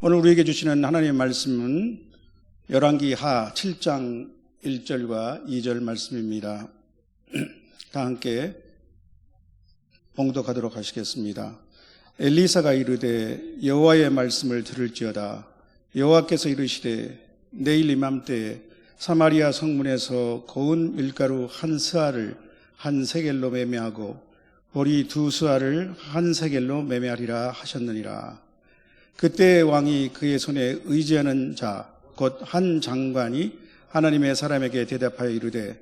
오늘 우리에게 주시는 하나님의 말씀은 열왕기 하 7장 1절과 2절 말씀입니다. 다 함께 봉독하도록 하시겠습니다. 엘리사가 이르되 여호와의 말씀을 들을지어다 여호와께서 이르시되 내일 이맘때 사마리아 성문에서 고운 밀가루 한 스아를 한 세겔로 매매하고 보리 두 스아를 한 세겔로 매매하리라 하셨느니라. 그때 왕이 그의 손에 의지하는 자 곧 한 장관이 하나님의 사람에게 대답하여 이르되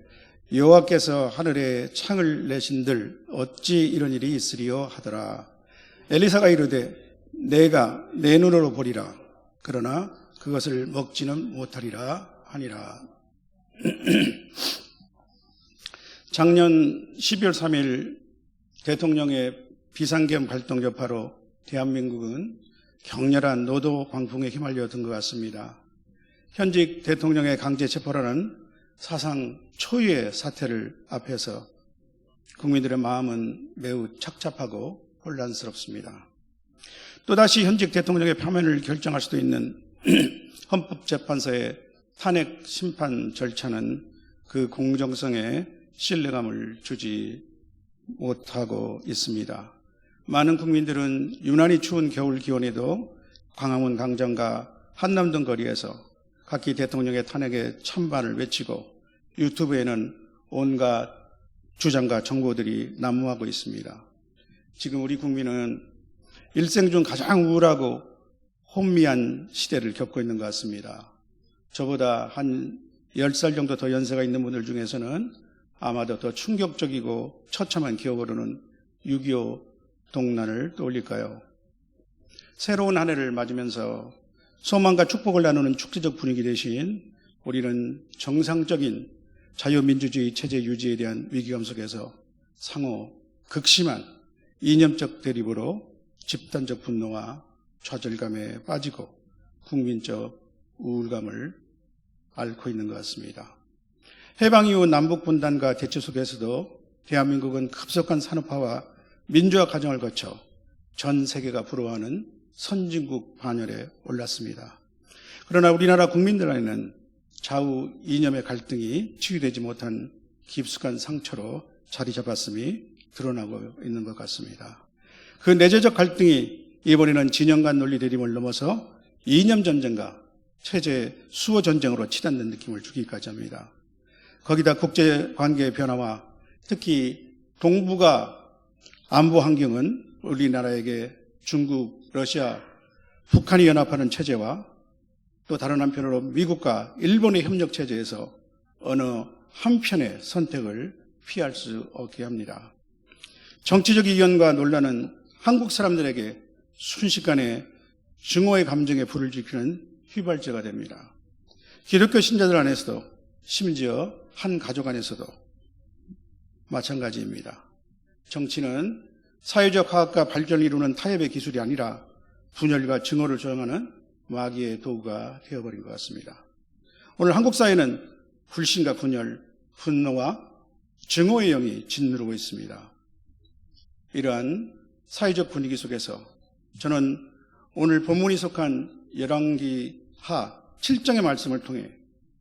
여호와께서 하늘에 창을 내신들 어찌 이런 일이 있으리요 하더라. 엘리사가 이르되 내가 내 눈으로 보리라. 그러나 그것을 먹지는 못하리라 하니라. 작년 12월 3일 대통령의 비상겸 발동 여파로 대한민국은 격렬한 노도 광풍에 휘말려 든 것 같습니다. 현직 대통령의 강제 체포라는 사상 초유의 사태를 앞에서 국민들의 마음은 매우 착잡하고 혼란스럽습니다. 또다시 현직 대통령의 파면을 결정할 수도 있는 헌법재판소의 탄핵 심판 절차는 그 공정성에 신뢰감을 주지 못하고 있습니다. 많은 국민들은 유난히 추운 겨울 기온에도 광화문 광장과 한남동 거리에서 각기 대통령의 탄핵에 찬반을 외치고 유튜브에는 온갖 주장과 정보들이 난무하고 있습니다. 지금 우리 국민은 일생 중 가장 우울하고 혼미한 시대를 겪고 있는 것 같습니다. 저보다 한 10살 정도 더 연세가 있는 분들 중에서는 아마도 더 충격적이고 처참한 기억으로는 6.25 동란을 떠올릴까요? 새로운 한 해를 맞으면서 소망과 축복을 나누는 축제적 분위기 대신 우리는 정상적인 자유민주주의 체제 유지에 대한 위기감 속에서 상호 극심한 이념적 대립으로 집단적 분노와 좌절감에 빠지고 국민적 우울감을 앓고 있는 것 같습니다. 해방 이후 남북 분단과 대치 속에서도 대한민국은 급속한 산업화와 민주화 과정을 거쳐 전 세계가 부러워하는 선진국 반열에 올랐습니다. 그러나 우리나라 국민들 안에는 좌우 이념의 갈등이 치유되지 못한 깊숙한 상처로 자리 잡았음이 드러나고 있는 것 같습니다. 그 내재적 갈등이 이번에는 진영 간 논리 대립을 넘어서 이념 전쟁과 체제 수호 전쟁으로 치닫는 느낌을 주기까지 합니다. 거기다 국제 관계의 변화와 특히 동북아 안보 환경은 우리나라에게 중국, 러시아, 북한이 연합하는 체제와 또 다른 한편으로 미국과 일본의 협력 체제에서 어느 한편의 선택을 피할 수 없게 합니다. 정치적 이견과 논란은 한국 사람들에게 순식간에 증오의 감정에 불을 지피는 휘발제가 됩니다. 기독교 신자들 안에서도 심지어 한 가족 안에서도 마찬가지입니다. 정치는 사회적 화학과 발전을 이루는 타협의 기술이 아니라 분열과 증오를 조장하는 마귀의 도구가 되어버린 것 같습니다. 오늘 한국 사회는 불신과 분열, 분노와 증오의 영이 짓누르고 있습니다. 이러한 사회적 분위기 속에서 저는 오늘 본문이 속한 열왕기 하 7장의 말씀을 통해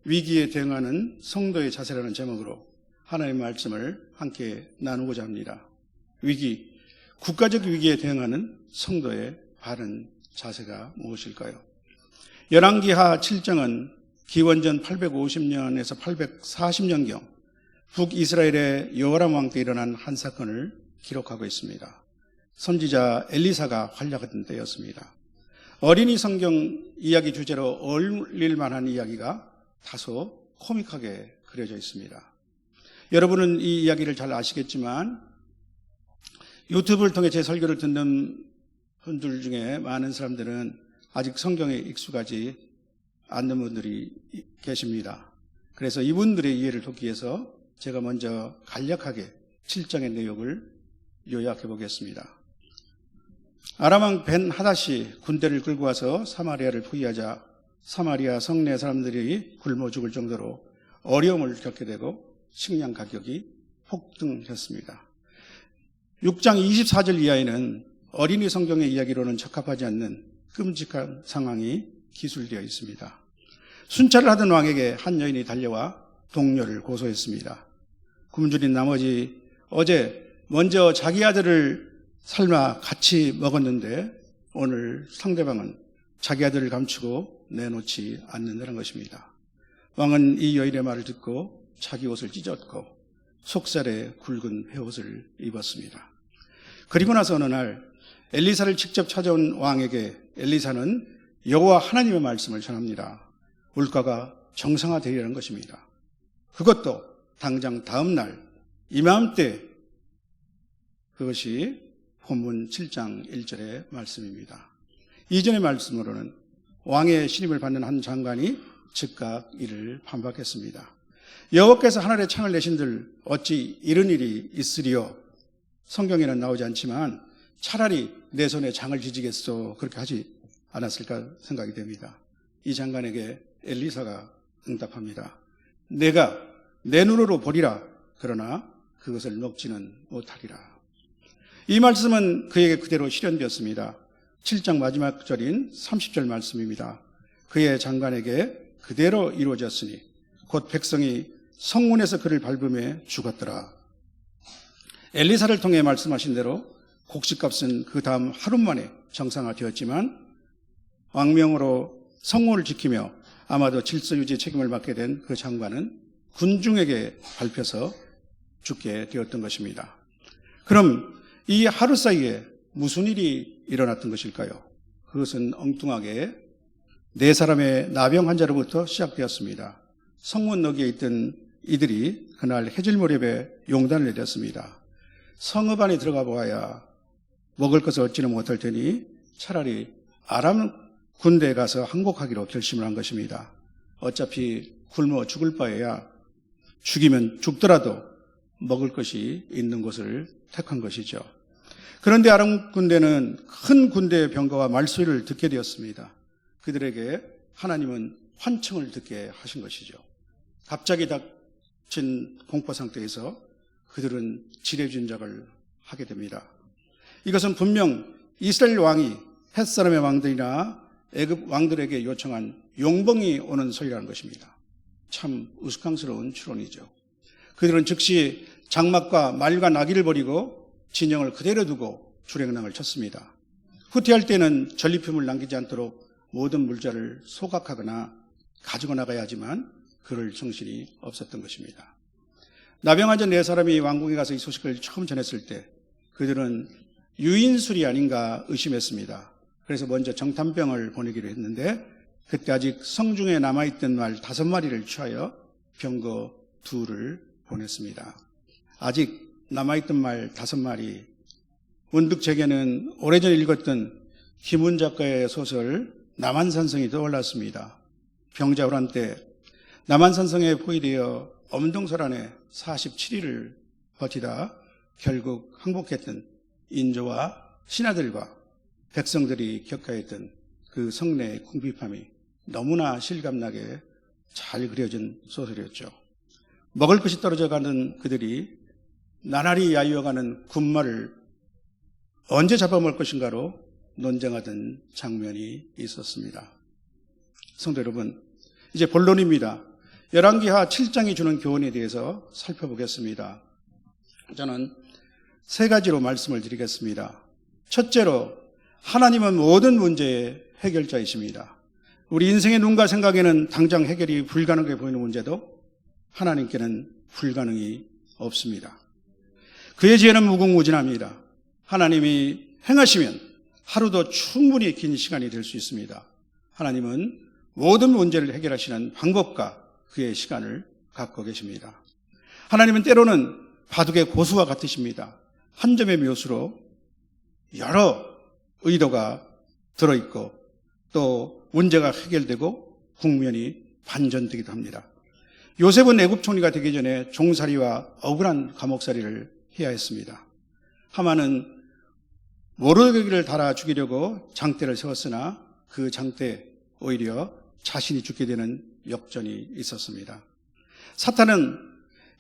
위기에 대응하는 성도의 자세라는 제목으로 하나님의 말씀을 함께 나누고자 합니다. 위기, 국가적 위기에 대응하는 성도의 바른 자세가 무엇일까요? 열왕기하 7장은 기원전 850년에서 840년경 북이스라엘의 여호람 왕 때 일어난 한 사건을 기록하고 있습니다. 선지자 엘리사가 활약하던 때였습니다. 어린이 성경 이야기 주제로 어울릴 만한 이야기가 다소 코믹하게 그려져 있습니다. 여러분은 이 이야기를 잘 아시겠지만 유튜브를 통해 제 설교를 듣는 분들 중에 많은 사람들은 아직 성경에 익숙하지 않는 분들이 계십니다. 그래서 이분들의 이해를 돕기 위해서 제가 먼저 간략하게 7장의 내용을 요약해 보겠습니다. 아람왕 벤 하닷이 군대를 끌고 와서 사마리아를 포위하자 사마리아 성내 사람들이 굶어 죽을 정도로 어려움을 겪게 되고 식량 가격이 폭등했습니다. 6장 24절 이하에는 어린이 성경의 이야기로는 적합하지 않는 끔찍한 상황이 기술되어 있습니다. 순찰을 하던 왕에게 한 여인이 달려와 동료를 고소했습니다. 굶주린 나머지 어제 먼저 자기 아들을 삶아 같이 먹었는데 오늘 상대방은 자기 아들을 감추고 내놓지 않는다는 것입니다. 왕은 이 여인의 말을 듣고 자기 옷을 찢었고 속살에 굵은 회옷을 입었습니다. 그리고 나서 어느 날 엘리사를 직접 찾아온 왕에게 엘리사는 여호와 하나님의 말씀을 전합니다. 물가가 정상화되리라는 것입니다. 그것도 당장 다음 날 이맘때 그것이 본문 7장 1절의 말씀입니다. 이전의 말씀으로는 왕의 신임을 받는 한 장관이 즉각 이를 반박했습니다. 여호와께서 하늘의 창을 내신들 어찌 이런 일이 있으리요? 성경에는 나오지 않지만 차라리 내 손에 장을 지지겠소 그렇게 하지 않았을까 생각이 됩니다. 이 장관에게 엘리사가 응답합니다. 내가 내 눈으로 보리라 그러나 그것을 먹지는 못하리라. 이 말씀은 그에게 그대로 실현되었습니다. 7장 마지막 절인 30절 말씀입니다. 그의 장관에게 그대로 이루어졌으니 곧 백성이 성문에서 그를 밟음에 죽었더라. 엘리사를 통해 말씀하신 대로 곡식값은 그 다음 하루 만에 정상화되었지만 왕명으로 성문을 지키며 아마도 질서 유지 책임을 맡게 된 그 장관은 군중에게 밟혀서 죽게 되었던 것입니다. 그럼 이 하루 사이에 무슨 일이 일어났던 것일까요? 그것은 엉뚱하게 네 사람의 나병 환자로부터 시작되었습니다. 성문 너기에 있던 이들이 그날 해질 무렵에 용단을 내렸습니다. 성읍 안에 들어가 보아야 먹을 것을 얻지는 못할 테니 차라리 아람 군대에 가서 항복하기로 결심을 한 것입니다. 어차피 굶어 죽을 바에야 죽이면 죽더라도 먹을 것이 있는 곳을 택한 것이죠. 그런데 아람 군대는 큰 군대의 병거와 말소리를 듣게 되었습니다. 그들에게 하나님은 환청을 듣게 하신 것이죠. 갑자기 닥친 공포 상태에서 그들은 지뢰준작을 하게 됩니다. 이것은 분명 이스라엘 왕이 햇사람의 왕들이나 애굽 왕들에게 요청한 용봉이 오는 소리라는 것입니다. 참 우스꽝스러운 추론이죠. 그들은 즉시 장막과 말과 나귀를 버리고 진영을 그대로 두고 주랭랑을 쳤습니다. 후퇴할 때는 전리품을 남기지 않도록 모든 물자를 소각하거나 가지고 나가야 하지만 그럴 정신이 없었던 것입니다. 나병환자 네 사람이 왕궁에 가서 이 소식을 처음 전했을 때 그들은 유인술이 아닌가 의심했습니다. 그래서 먼저 정탐병을 보내기로 했는데 그때 아직 성중에 남아있던 말 다섯 마리를 취하여 병거 둘을 보냈습니다. 아직 남아있던 말 다섯 마리. 문득 제게는 오래전에 읽었던 김훈 작가의 소설 남한산성이 떠올랐습니다. 병자호란 때 남한산성에 포위되어 엄동설 안에 47일을 버티다 결국 항복했던 인조와 신하들과 백성들이 겪어했던 그 성내의 궁핍함이 너무나 실감나게 잘 그려진 소설이었죠. 먹을 것이 떨어져 가는 그들이 나날이 야유어가는 군마를 언제 잡아먹을 것인가로 논쟁하던 장면이 있었습니다. 성도 여러분, 이제 본론입니다. 열왕기하 7장이 주는 교훈에 대해서 살펴보겠습니다. 저는 세 가지로 말씀을 드리겠습니다. 첫째로 하나님은 모든 문제의 해결자이십니다. 우리 인생의 눈과 생각에는 당장 해결이 불가능해 보이는 문제도 하나님께는 불가능이 없습니다. 그의 지혜는 무궁무진합니다. 하나님이 행하시면 하루도 충분히 긴 시간이 될 수 있습니다. 하나님은 모든 문제를 해결하시는 방법과 그의 시간을 갖고 계십니다. 하나님은 때로는 바둑의 고수와 같으십니다. 한 점의 묘수로 여러 의도가 들어있고 또 문제가 해결되고 국면이 반전되기도 합니다. 요셉은 애굽 총리가 되기 전에 종살이와 억울한 감옥살이를 해야 했습니다. 하마는 모르게기를 달아 죽이려고 장대를 세웠으나 그 장대 오히려 자신이 죽게 되는 역전이 있었습니다. 사탄은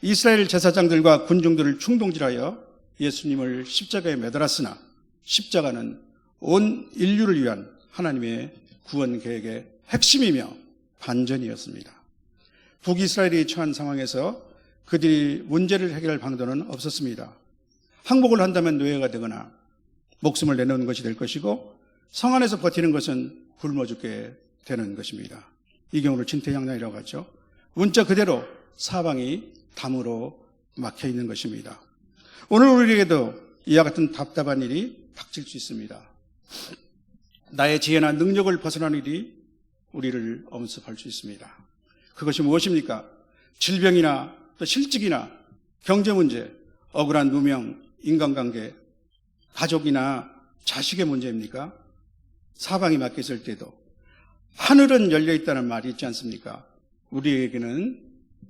이스라엘 제사장들과 군중들을 충동질하여 예수님을 십자가에 매달았으나 십자가는 온 인류를 위한 하나님의 구원 계획의 핵심이며 반전이었습니다. 북이스라엘이 처한 상황에서 그들이 문제를 해결할 방도는 없었습니다. 항복을 한다면 노예가 되거나 목숨을 내놓는 것이 될 것이고 성 안에서 버티는 것은 굶어 죽게 되는 것입니다. 이 경우를 진퇴양난이라고 하죠. 문자 그대로 사방이 담으로 막혀 있는 것입니다. 오늘 우리에게도 이와 같은 답답한 일이 닥칠 수 있습니다. 나의 지혜나 능력을 벗어난 일이 우리를 엄습할 수 있습니다. 그것이 무엇입니까? 질병이나 또 실직이나 경제 문제, 억울한 누명, 인간관계, 가족이나 자식의 문제입니까? 사방이 막혀 있을 때도 하늘은 열려 있다는 말이 있지 않습니까? 우리에게는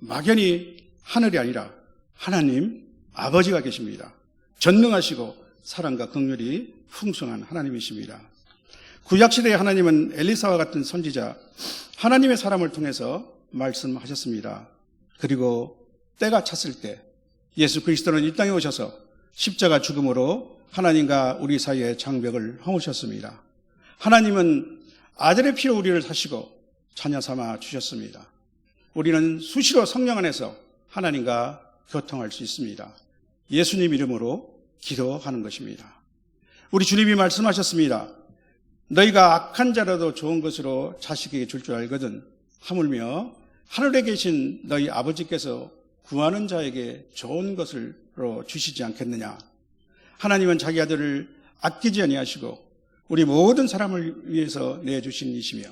막연히 하늘이 아니라 하나님 아버지가 계십니다. 전능하시고 사랑과 긍휼이 풍성한 하나님이십니다. 구약 시대의 하나님은 엘리사와 같은 선지자, 하나님의 사람을 통해서 말씀하셨습니다. 그리고 때가 찼을 때 예수 그리스도는 이 땅에 오셔서 십자가 죽음으로 하나님과 우리 사이의 장벽을 허무셨습니다. 하나님은 아들의 피로 우리를 사시고 자녀 삼아 주셨습니다. 우리는 수시로 성령 안에서 하나님과 교통할 수 있습니다. 예수님 이름으로 기도하는 것입니다. 우리 주님이 말씀하셨습니다. 너희가 악한 자라도 좋은 것으로 자식에게 줄 줄 알거든. 하물며 하늘에 계신 너희 아버지께서 구하는 자에게 좋은 것으로 주시지 않겠느냐. 하나님은 자기 아들을 아끼지 아니하시고 우리 모든 사람을 위해서 내주신 이시며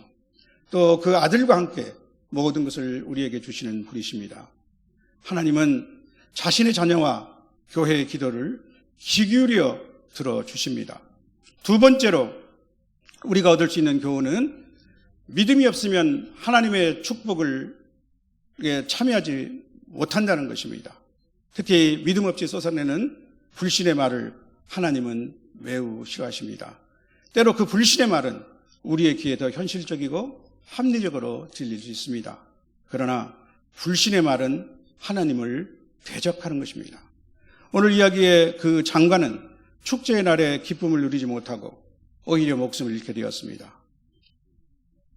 또 그 아들과 함께 모든 것을 우리에게 주시는 분이십니다. 하나님은 자신의 자녀와 교회의 기도를 귀 기울여 들어주십니다. 두 번째로 우리가 얻을 수 있는 교훈은 믿음이 없으면 하나님의 축복을 참여하지 못한다는 것입니다. 특히 믿음 없이 쏟아내는 불신의 말을 하나님은 매우 싫어하십니다. 때로 그 불신의 말은 우리의 귀에 더 현실적이고 합리적으로 들릴 수 있습니다. 그러나 불신의 말은 하나님을 대적하는 것입니다. 오늘 이야기의 그 장관은 축제의 날에 기쁨을 누리지 못하고 오히려 목숨을 잃게 되었습니다.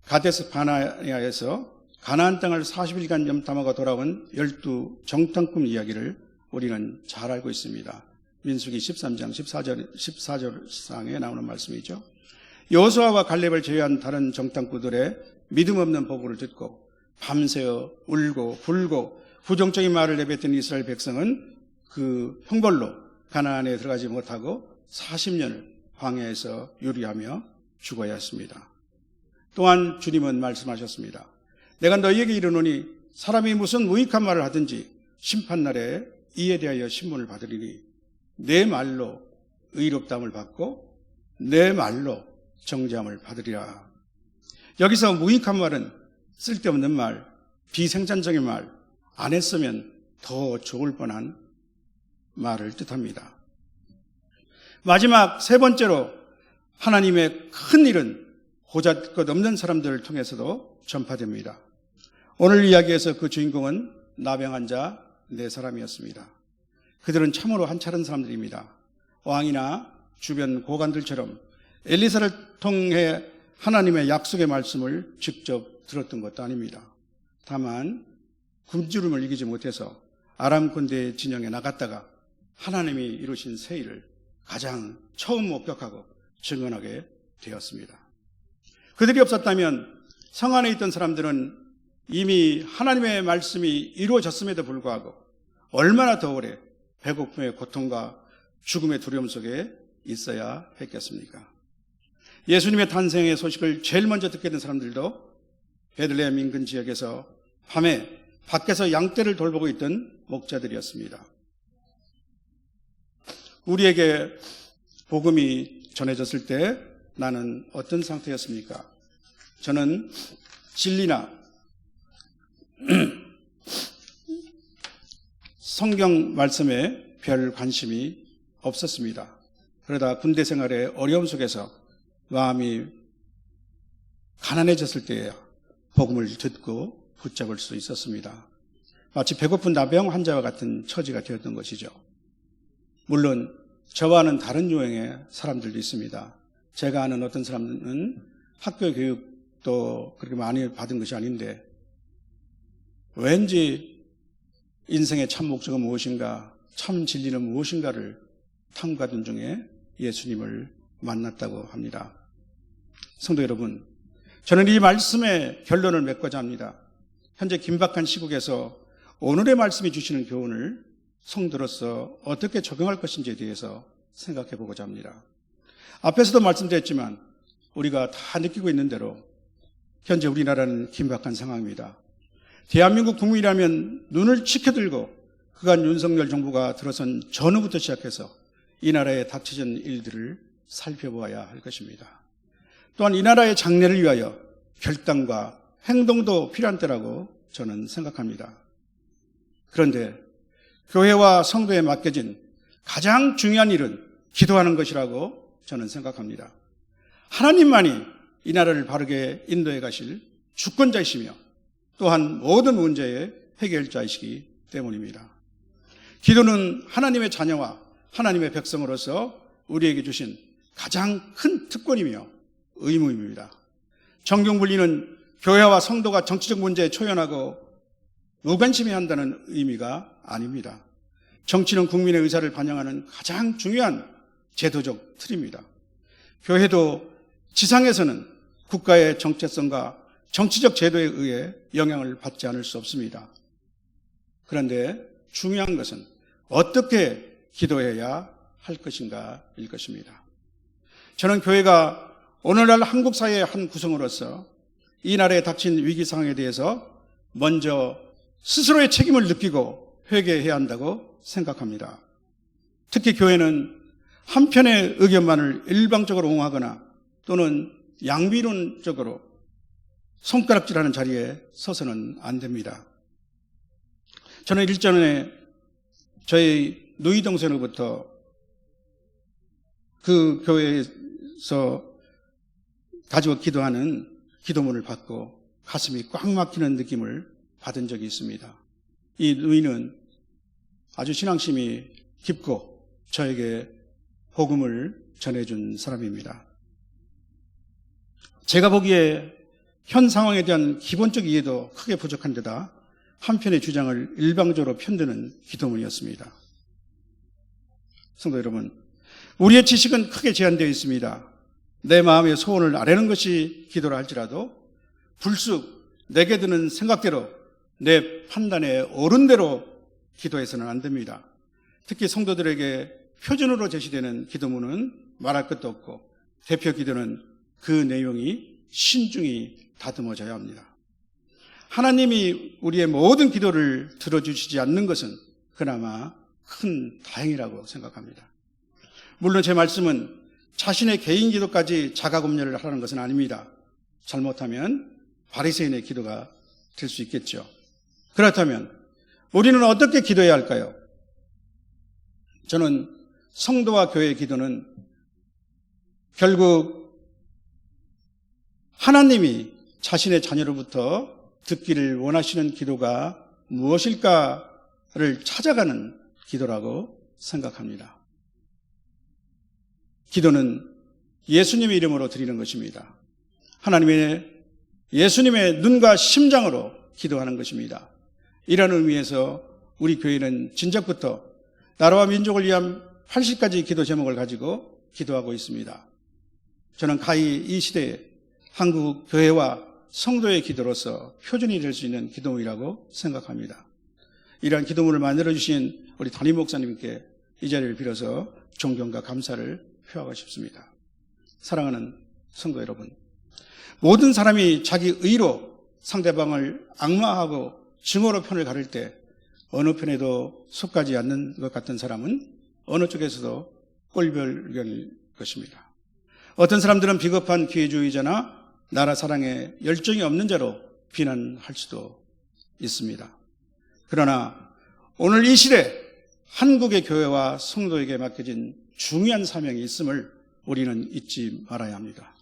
가데스 바나야에서 가나안 땅을 40일간 염탐하고 돌아온 열두 정탐꾼 이야기를 우리는 잘 알고 있습니다. 민수기 13장 14절 14절 상에 나오는 말씀이죠. 여호수아와 갈렙을 제외한 다른 정탐꾼들의 믿음 없는 보고를 듣고 밤새어 울고 불고 부정적인 말을 내뱉은 이스라엘 백성은 그 형벌로 가나안에 들어가지 못하고 40년을 광야에서 유리하며 죽어야 했습니다. 또한 주님은 말씀하셨습니다. 내가 너희에게 이르노니 사람이 무슨 무익한 말을 하든지 심판날에 이에 대하여 신문을 받으리니 내 말로 의롭담을 받고 내 말로 정죄함을 받으리라. 여기서 무익한 말은 쓸데없는 말, 비생산적인 말, 안 했으면 더 좋을 뻔한 말을 뜻합니다. 마지막 세 번째로 하나님의 큰 일은 보잘것 없는 사람들을 통해서도 전파됩니다. 오늘 이야기에서 그 주인공은 나병한 자네 사람이었습니다. 그들은 참으로 한차른 사람들입니다. 왕이나 주변 고관들처럼 엘리사를 통해 하나님의 약속의 말씀을 직접 들었던 것도 아닙니다. 다만 굶주림을 이기지 못해서 아람 군대 진영에 나갔다가 하나님이 이루신 새 일을 가장 처음 목격하고 증언하게 되었습니다. 그들이 없었다면 성 안에 있던 사람들은 이미 하나님의 말씀이 이루어졌음에도 불구하고 얼마나 더 오래 배고픔의 고통과 죽음의 두려움 속에 있어야 했겠습니까? 예수님의 탄생의 소식을 제일 먼저 듣게 된 사람들도 베들레헴 인근 지역에서 밤에 밖에서 양떼를 돌보고 있던 목자들이었습니다. 우리에게 복음이 전해졌을 때 나는 어떤 상태였습니까? 저는 진리나 성경 말씀에 별 관심이 없었습니다. 그러다 군대 생활의 어려움 속에서 마음이 가난해졌을 때에 복음을 듣고 붙잡을 수 있었습니다. 마치 배고픈 나병 환자와 같은 처지가 되었던 것이죠. 물론 저와는 다른 유형의 사람들도 있습니다. 제가 아는 어떤 사람은 학교 교육도 그렇게 많이 받은 것이 아닌데 왠지 인생의 참 목적은 무엇인가, 참 진리는 무엇인가를 탐구하던 중에 예수님을 만났다고 합니다. 성도 여러분, 저는 이 말씀의 결론을 맺고자 합니다. 현재 긴박한 시국에서 오늘의 말씀이 주시는 교훈을 성도로서 어떻게 적용할 것인지에 대해서 생각해 보고자 합니다. 앞에서도 말씀드렸지만 우리가 다 느끼고 있는 대로 현재 우리나라는 긴박한 상황입니다. 대한민국 국민이라면 눈을 치켜들고 그간 윤석열 정부가 들어선 전후부터 시작해서 이 나라에 닥쳐진 일들을 살펴보아야 할 것입니다. 또한 이 나라의 장래를 위하여 결단과 행동도 필요한 때라고 저는 생각합니다. 그런데 교회와 성도에 맡겨진 가장 중요한 일은 기도하는 것이라고 저는 생각합니다. 하나님만이 이 나라를 바르게 인도해 가실 주권자이시며 또한 모든 문제의 해결자이시기 때문입니다. 기도는 하나님의 자녀와 하나님의 백성으로서 우리에게 주신 가장 큰 특권이며 의무입니다. 정경 분리는 교회와 성도가 정치적 문제에 초연하고 무관심해 한다는 의미가 아닙니다. 정치는 국민의 의사를 반영하는 가장 중요한 제도적 틀입니다. 교회도 지상에서는 국가의 정체성과 정치적 제도에 의해 영향을 받지 않을 수 없습니다. 그런데 중요한 것은 어떻게 기도해야 할 것인가일 것입니다. 저는 교회가 오늘날 한국 사회의 한 구성으로서 이 나라에 닥친 위기 상황에 대해서 먼저 스스로의 책임을 느끼고 회개해야 한다고 생각합니다. 특히 교회는 한편의 의견만을 일방적으로 옹호하거나 또는 양비론적으로 손가락질하는 자리에 서서는 안 됩니다. 저는 일전에 저희 누이 동생으로부터 그 교회에서 가지고 기도하는 기도문을 받고 가슴이 꽉 막히는 느낌을 받은 적이 있습니다. 이 누이는 아주 신앙심이 깊고 저에게 복음을 전해준 사람입니다. 제가 보기에 현 상황에 대한 기본적 이해도 크게 부족한 데다 한편의 주장을 일방적으로 편드는 기도문이었습니다. 성도 여러분, 우리의 지식은 크게 제한되어 있습니다. 내 마음의 소원을 아뢰는 것이 기도라 할지라도 불쑥 내게 드는 생각대로 내 판단에 옳은 대로 기도해서는 안 됩니다. 특히 성도들에게 표준으로 제시되는 기도문은 말할 것도 없고 대표 기도는 그 내용이 신중히 다듬어져야 합니다. 하나님이 우리의 모든 기도를 들어주시지 않는 것은 그나마 큰 다행이라고 생각합니다. 물론 제 말씀은 자신의 개인 기도까지 자가검열을 하라는 것은 아닙니다. 잘못하면 바리새인의 기도가 될 수 있겠죠. 그렇다면 우리는 어떻게 기도해야 할까요? 저는 성도와 교회의 기도는 결국 하나님이 자신의 자녀로부터 듣기를 원하시는 기도가 무엇일까를 찾아가는 기도라고 생각합니다. 기도는 예수님의 이름으로 드리는 것입니다. 하나님의 예수님의 눈과 심장으로 기도하는 것입니다. 이런 의미에서 우리 교회는 진작부터 나라와 민족을 위한 80가지 기도 제목을 가지고 기도하고 있습니다. 저는 가히 이 시대에 한국 교회와 성도의 기도로서 표준이 될 수 있는 기도이라고 생각합니다. 이러한 기도문을 만들어주신 우리 담임 목사님께 이 자리를 빌어서 존경과 감사를 표하고 싶습니다. 사랑하는 성도 여러분, 모든 사람이 자기 의로 상대방을 악마하고 증오로 편을 가릴 때 어느 편에도 속하지 않는 것 같은 사람은 어느 쪽에서도 꼴별견일 것입니다. 어떤 사람들은 비겁한 기회주의자나 나라 사랑에 열정이 없는 자로 비난할 수도 있습니다. 그러나 오늘 이 시대 한국의 교회와 성도에게 맡겨진 중요한 사명이 있음을 우리는 잊지 말아야 합니다.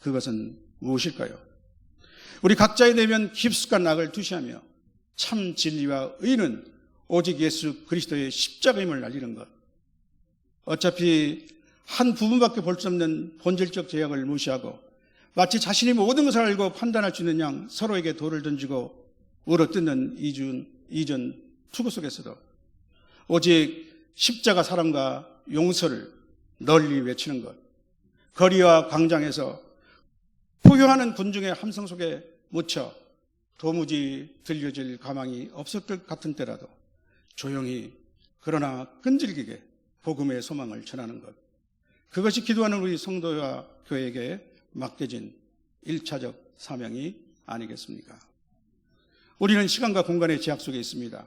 그것은 무엇일까요? 우리 각자의 내면 깊숙한 낙을 투시하며 참 진리와 의는 오직 예수 그리스도의 십자가임을 알리는 것. 어차피 한 부분밖에 볼 수 없는 본질적 제약을 무시하고 마치 자신이 모든 것을 알고 판단할 수 있는 양 서로에게 돌을 던지고 울어뜯는 이준, 이전 투구 속에서도 오직 십자가 사랑과 용서를 널리 외치는 것. 거리와 광장에서 포효하는 군중의 함성 속에 묻혀 도무지 들려질 가망이 없을 것 같은 때라도 조용히 그러나 끈질기게 복음의 소망을 전하는 것. 그것이 기도하는 우리 성도와 교회에게 맡겨진 일차적 사명이 아니겠습니까? 우리는 시간과 공간의 제약 속에 있습니다.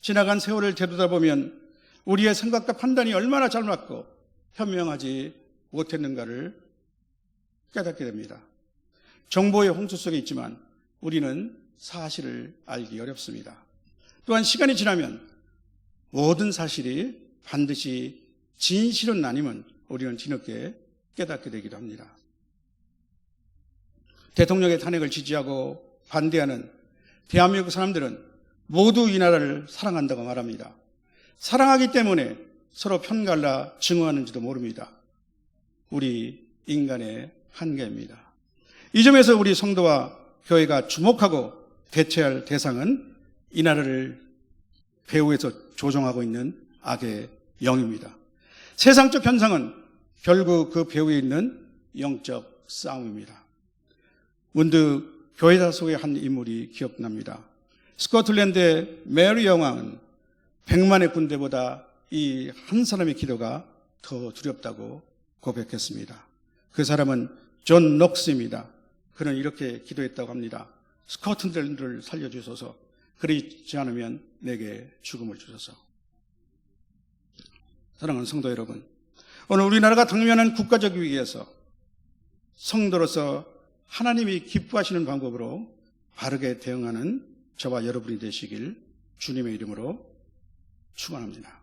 지나간 세월을 되돌아보면 우리의 생각과 판단이 얼마나 잘 맞고 현명하지 못했는가를 깨닫게 됩니다. 정보의 홍수 속에 있지만 우리는 사실을 알기 어렵습니다. 또한 시간이 지나면 모든 사실이 반드시 진실은 아니면 우리는 뒤늦게 깨닫게 되기도 합니다. 대통령의 탄핵을 지지하고 반대하는 대한민국 사람들은 모두 이 나라를 사랑한다고 말합니다. 사랑하기 때문에 서로 편갈라 증오하는지도 모릅니다. 우리 인간의 한계입니다. 이 점에서 우리 성도와 교회가 주목하고 대처할 대상은 이 나라를 배후에서 조종하고 있는 악의 영입니다. 세상적 현상은 결국 그 배후에 있는 영적 싸움입니다. 문득 교회사 속의 한 인물이 기억납니다. 스코틀랜드의 메리 여왕은 백만의 군대보다 이 한 사람의 기도가 더 두렵다고 고백했습니다. 그 사람은 존 녹스입니다. 그는 이렇게 기도했다고 합니다. 스코틀랜드를 살려주소서. 그렇지 않으면 내게 죽음을 주소서. 사랑하는 성도 여러분, 오늘 우리나라가 당면한 국가적 위기에서 성도로서 하나님이 기뻐하시는 방법으로 바르게 대응하는 저와 여러분이 되시길 주님의 이름으로 축원합니다.